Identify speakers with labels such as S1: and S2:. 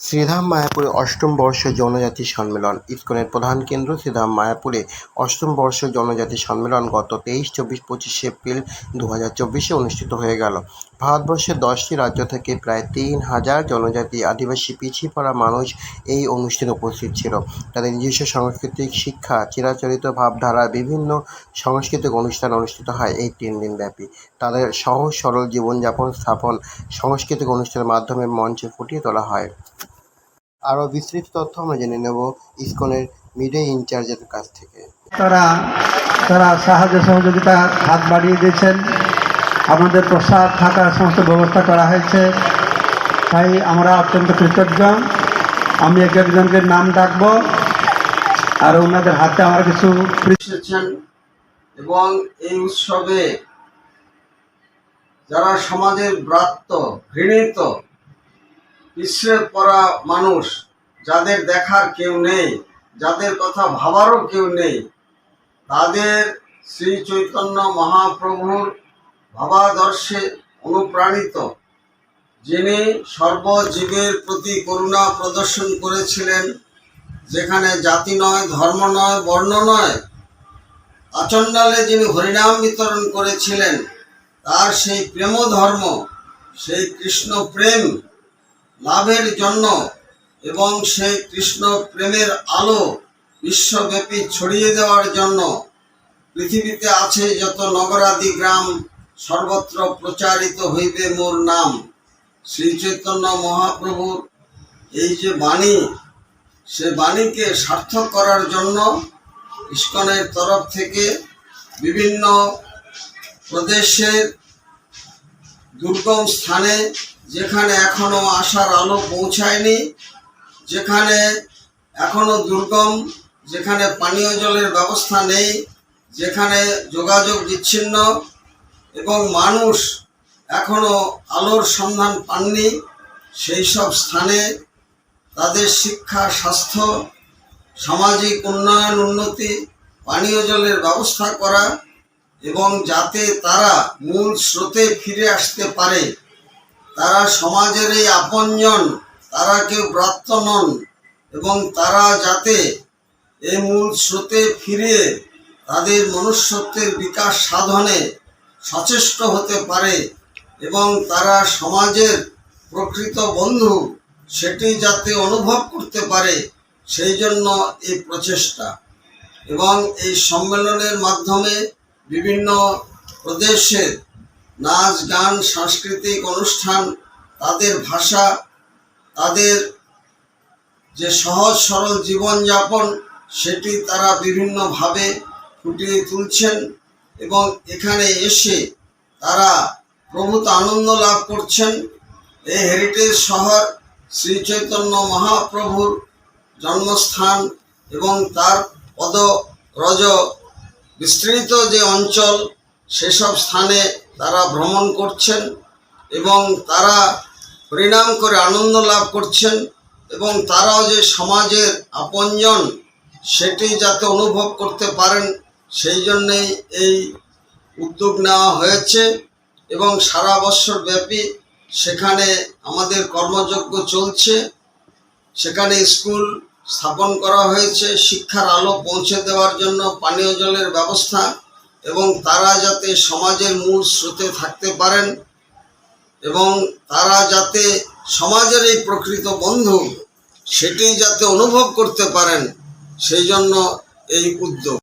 S1: শ্রীধাম মায়াপুরে অষ্টম বর্ষ জনজাতি সম্মেলন। ইসকনের প্রধান কেন্দ্র শ্রীধাম মায়াপুরে অষ্টম বর্ষ জনজাতি সম্মেলন গত তেইশ, চব্বিশ, পঁচিশে এপ্রিল দু হাজার চব্বিশে অনুষ্ঠিত হয়ে গেল। ভারতবর্ষের দশটি রাজ্য থেকে প্রায় তিন হাজার জনজাতি আদিবাসী পিছিয়ে পড়া মানুষ এই অনুষ্ঠানে উপস্থিত ছিল। তাদের নিজস্ব সাংস্কৃতিক শিক্ষা, চিরাচরিত ভাবধারা, বিভিন্ন সাংস্কৃতিক অনুষ্ঠান অনুষ্ঠিত হয় এই তিন দিন ব্যাপী। তাদের সহজ, সরল জীবনযাপন স্থাপন সাংস্কৃতিক অনুষ্ঠানের মাধ্যমে মঞ্চে ফুটিয়ে তোলা হয়। আরও বিস্তৃত তথ্য আমরা জেনে নেব ইসকনের মিডিয়া ইনচার্জের কাছ থেকে।
S2: তারা তারা সাহায্য সহযোগিতা হাত বাড়িয়ে দিয়েছেন। আমাদের প্রসাদ থাকার সমস্ত ব্যবস্থা করা হয়েছে। তাই আমরা অত্যন্ত কৃতজ্ঞ। আমি এক একজনকে নাম ডাকবো আর ওনাদের হাতে আমার কিছু
S3: এবং এই উৎসবে যারা সমাজের ব্রাত্য, ঘৃণিত পিছড়ে পড়া মানুষ, যাদের দেখার কেউ নেই, যাদের কথা ভাবারও কেউ নেই, তাদের শ্রী চৈতন্য মহাপ্রভুর ভাবাদর্শে অনুপ্রাণিত, যিনি সর্বজীবের প্রতি করুণা প্রদর্শন করেছিলেন, যেখানে জাতি নয়, ধর্ম নয়, বর্ণ নয়, আচণ্ডালে যিনি হরিনাম বিতরণ করেছিলেন, তার সেই প্রেম ধর্ম সেই কৃষ্ণ প্রেম লাভের জন্য এবং সেই কৃষ্ণ প্রেমের আলো বিশ্বব্যাপী ছড়িয়ে দেওয়ার জন্য পৃথিবীতে আছে যত নগরাদি গ্রাম সর্বত্র প্রচারিত হইবে মোর নাম। শ্রী চৈতন্য মহাপ্রভুর এই যে বাণী, সে বাণীকে সার্থক করার জন্য ইস্কনের তরফ থেকে বিভিন্ন প্রদেশের দুর্গম স্থানে, যেখানে এখনও আশার আলো পৌঁছায়নি, যেখানে এখনও দুর্গম, যেখানে পানীয় জলের ব্যবস্থা নেই, যেখানে যোগাযোগ বিচ্ছিন্ন এবং মানুষ এখনও আলোর সন্ধান পাননি, সেই সব স্থানে তাদের শিক্ষা, স্বাস্থ্য, সামাজিক উন্নয়ন, উন্নতি, পানীয় জলের ব্যবস্থা করা এবং যাতে তারা মূল স্রোতে ফিরে আসতে পারে। তারা সমাজের এই আপনজন, তারা কেউ ব্রাত্য নন এবং তারা যাতে এই মূল স্রোতে ফিরে তাদের মনুষ্যত্বের বিকাশ সাধনে সচেষ্ট হতে পারে এবং তারা সমাজের প্রকৃত বন্ধু, সেটি যাতে অনুভব করতে পারে, সেই জন্য এই প্রচেষ্টা। এবং এই সম্মেলনের মাধ্যমে বিভিন্ন প্রদেশের নাচ, গান, সাংস্কৃতিক অনুষ্ঠান, তাদের ভাষা, তাদের যে সহজ সরল জীবনযাপন, সেটি তারা বিভিন্নভাবে ফুটিয়ে তুলছেন। এবং এখানে এসে তারা প্রভূত আনন্দ লাভ করছেন। এই হেরিটেজ শহর শ্রী চৈতন্য মহাপ্রভুর জন্মস্থান এবং তার পদ রজ বিস্তৃত যে অঞ্চল, সেসব স্থানে তারা ভ্রমণ করছেন এবং তারা পরিণাম করে আনন্দ লাভ করছেন এবং তারাও যে সমাজের আপনজন, সেটি যাতে অনুভব করতে পারেন সেই জন্যেই এই উদ্যোগ নেওয়া হয়েছে এবং সারা বছর ব্যাপী সেখানে আমাদের কর্মযজ্ঞ চলছে। সেখানে স্কুল স্থাপন করা হয়েছে, শিক্ষার আলো পৌঁছে দেওয়ার জন্য পানীয় জলের ব্যবস্থা এবং তারা যাতে সমাজের মূল স্রোতে থাকতে পারেন এবং তারা যাতে সমাজের এই প্রকৃত বন্ধু সেটি যাতে অনুভব করতে পারেন, সেই জন্য এই উদ্যোগ।